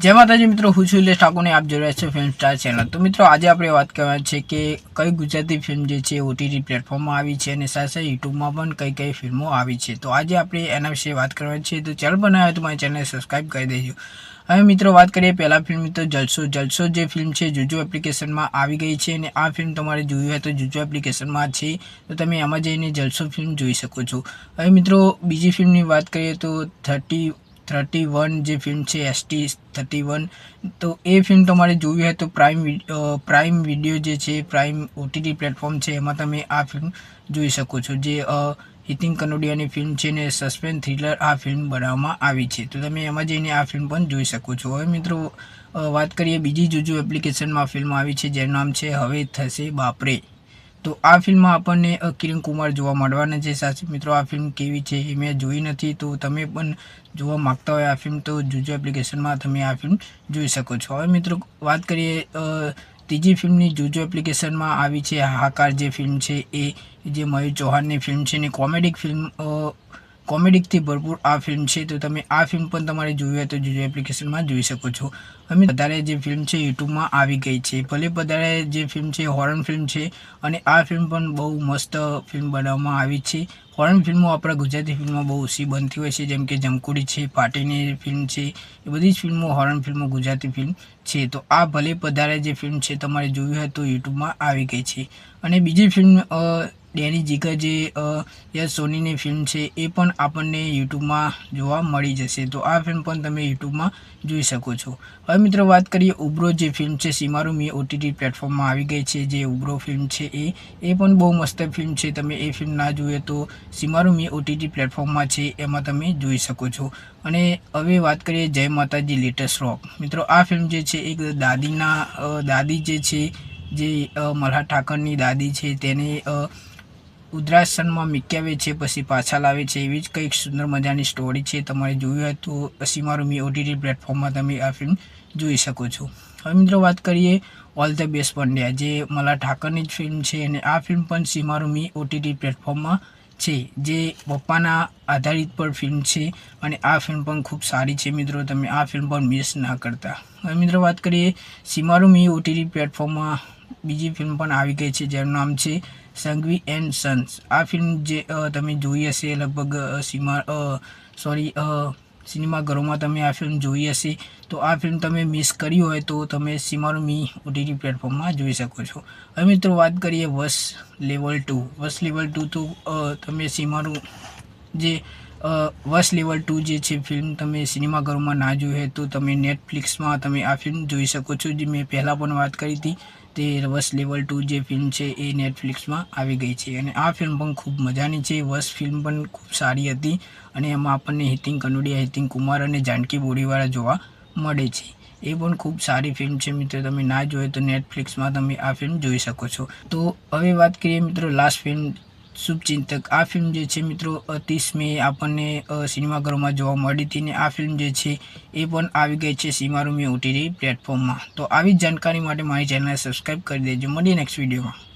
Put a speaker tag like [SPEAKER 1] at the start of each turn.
[SPEAKER 1] જય માતાજી મિત્રો, હું છું ઇલેશ ઠાકોરને, આપ જોઈ રહ્યા છો ફિલ્મ સ્ટાર ચેનલ. તો મિત્રો, આજે આપણે વાત કરવાની છે કે કઈ ગુજરાતી ફિલ્મ જે છે ઓટીટી પ્લેટફોર્મમાં આવી છે અને સાથે સાથે યુટ્યુબમાં પણ કઈ કઈ ફિલ્મો આવી છે. તો આજે આપણે એના વિશે વાત કરવાની છે. તો ચેનલ બનાવ્યો તો મારી ચેનલ સબસ્ક્રાઈબ કરી દેજો. હવે મિત્રો, વાત કરીએ પહેલાં ફિલ્મ તો જલસો. જલસો જે ફિલ્મ છે, જુજો એપ્લિકેશનમાં આવી ગઈ છે અને આ ફિલ્મ તમારે જોવી હોય તો જુજો એપ્લિકેશનમાં છે. તો તમે એમાં જઈને જલસો ફિલ્મ જોઈ શકો છો. હવે મિત્રો, બીજી ફિલ્મની વાત કરીએ તો થર્ટી થર્ટી વન જે ફિલ્મ છે એસટી થર્ટી વન તો એ ફિલ્મ તમારે જોવી હોય તો પ્રાઇમ પ્રાઇમ વીડિયો જે છે પ્રાઇમ ઓટીટી પ્લેટફોર્મ છે, એમાં તમે આ ફિલ્મ જોઈ શકો છો. જે હિતિન કનોડિયાની ફિલ્મ છે ને સસ્પેન્સ થ્રિલર આ ફિલ્મ બનાવવામાં આવી છે. તો તમે એમાં જઈને આ ફિલ્મ પણ જોઈ શકો છો. હવે મિત્રો વાત કરીએ બીજી જુજુ એપ્લિકેશનમાં ફિલ્મ આવી છે, જેનું નામ છે હવે થશે બાપરે. તો આ ફિલ્મમાં આપણને કિરણ કુમાર જોવા મળવાના છે સાચી. મિત્રો, આ ફિલ્મ કેવી છે એ મેં જોઈ નથી. તો તમે પણ જોવા માગતા હોય આ ફિલ્મ, તો જુજો એપ્લિકેશનમાં તમે આ ફિલ્મ જોઈ શકો છો. હવે મિત્રો, વાત કરીએ ત્રીજી ફિલ્મની જુજો એપ્લિકેશનમાં આવી છે હાહાકાર જે ફિલ્મ છે એ, જે મયુર ચૌહાણની ફિલ્મ છે ને કોમેડિક ફિલ્મ કોમેડિકથી ભરપૂર આ ફિલ્મ છે, તો તમે આ ફિલ્મ પણ તમારે જોવી હોય તો જોજો એપ્લિકેશનમાં જોઈ શકો છો. અમે વધારે જે ફિલ્મ છે, યુટ્યુબમાં આવી ગઈ છે. ભલે વધારે જે ફિલ્મ છે હોરન ફિલ્મ છે, અને આ ફિલ્મ પણ બહુ મસ્ત ફિલ્મ બનાવવામાં આવી છે. હોરર ફિલ્મો આપણા ગુજરાતી ફિલ્મમાં બહુ ઓછી બનતી હોય છે, જેમ કે જમકુડી છે, પાટીની ફિલ્મ છે, એ બધી જ ફિલ્મો હોરન ફિલ્મો ગુજરાતી ફિલ્મ છે. તો આ ભલે પધારે જે ફિલ્મ છે, તમારે જોવી હોય તો યુટ્યુબમાં આવી ગઈ છે. અને બીજી ફિલ્મ ડેની જીગર જે યસ સોનીની ફિલ્મ છે, એ પણ આપણને યુટ્યુબમાં જોવા મળી જશે. તો આ ફિલ્મ પણ તમે યુટ્યુબમાં જોઈ શકો છો. હવે મિત્રો વાત કરીએ ઉબ્રો જે ફિલ્મ છે, સીમારૂ મી ઓટીટી પ્લેટફોર્મમાં આવી ગઈ છે. જે ઉબ્રો ફિલ્મ છે એ એ પણ બહુ મસ્ત ફિલ્મ છે. તમે એ ફિલ્મ ના જોઈએ તો સીમારું મી ઓટીટી પ્લેટફોર્મમાં છે, એમાં તમે જોઈ શકો છો. અને હવે વાત કરીએ જય માતાજી લેટેસ્ટ રોક મિત્રો, આ ફિલ્મ જે છે, એક દાદીના દાદી જે છે, જે મલ્હાર ઠાકરની દાદી છે, તેને ઉદ્રાસનમાં મિક્યાવે છે, પછી પાછા લાવે છે. એવી જ કંઈક સુંદર મજાની સ્ટોરી છે, તમારે જોયું હોય તો સીમારૂમી ઓટીટી પ્લેટફોર્મમાં તમે આ ફિલ્મ જોઈ શકો છો. હવે મિત્રો, વાત કરીએ ઓલ ધ બેસ્ટ પંડ્યા, જે મલા ઠાકરની જ ફિલ્મ છે, અને આ ફિલ્મ પણ સીમારૂમી ઓટીટી પ્લેટફોર્મમાં છે, જે પપ્પાના આધારિત પર ફિલ્મ છે અને આ ફિલ્મ પણ ખૂબ સારી છે મિત્રો. તમે આ ફિલ્મ પણ મિસ ના કરતા. હવે મિત્રો વાત કરીએ સીમારૂમી ઓટીટી પ્લેટફોર્મમાં બીજી ફિલ્મ પણ આવી ગઈ છે, જેનું નામ છે સંઘવી એન્ડ સન્સ. આ ફિલ્મ જે તમે જોઈ હશે લગભગ સીમા સોરી સિનેમાઘરોમાં તમે આ ફિલ્મ જોઈ હશે, તો આ ફિલ્મ તમે મિસ કરી હોય તો તમે સીમારું મી ઓટીટી પ્લેટફોર્મમાં જોઈ શકો છો. હવે મિત્રો વાત કરીએ વસ લેવલ ટુ વસ લેવલ ટુ તો તમે સીમારું જે વસ લેવલ ટુ જે છે ફિલ્મ તમે સિનેમાઘરોમાં ના જોઈ હોય તો તમે નેટફ્લિક્સમાં તમે આ ફિલ્મ જોઈ શકો છો. જે મેં પહેલાં પણ વાત કરી હતી, તે વસ લેવલ ટુ જે ફિલ્મ છે એ નેટફ્લિક્સમાં આવી ગઈ છે. અને આ ફિલ્મ પણ ખૂબ મજાની છે. વસ ફિલ્મ પણ ખૂબ સારી હતી અને એમાં આપણને હિતિન કનોડિયા હિતિન કુમાર અને જાનકી બોડીવાળા જોવા મળે છે. એ પણ ખૂબ સારી ફિલ્મ છે મિત્રો. તમે ના જોઈએ તો નેટફ્લિક્સમાં તમે આ ફિલ્મ જોઈ શકો છો. તો હવે વાત કરીએ મિત્રો લાસ્ટ ફિલ્મ શુભચિંતક. આ ફિલ્મ જે છે મિત્રો ત્રીસ મે આપણને સિનેમાઘરોમાં જોવા મળી હતી ને આ ફિલ્મ જે છે એ પણ આવી ગઈ છે સીમારૂમી ઓટીટી પ્લેટફોર્મમાં. તો આવી જ જાણકારી માટે મારી ચેનલને સબસ્ક્રાઈબ કરી દેજો. મળીએ નેક્સ્ટ વિડીયોમાં.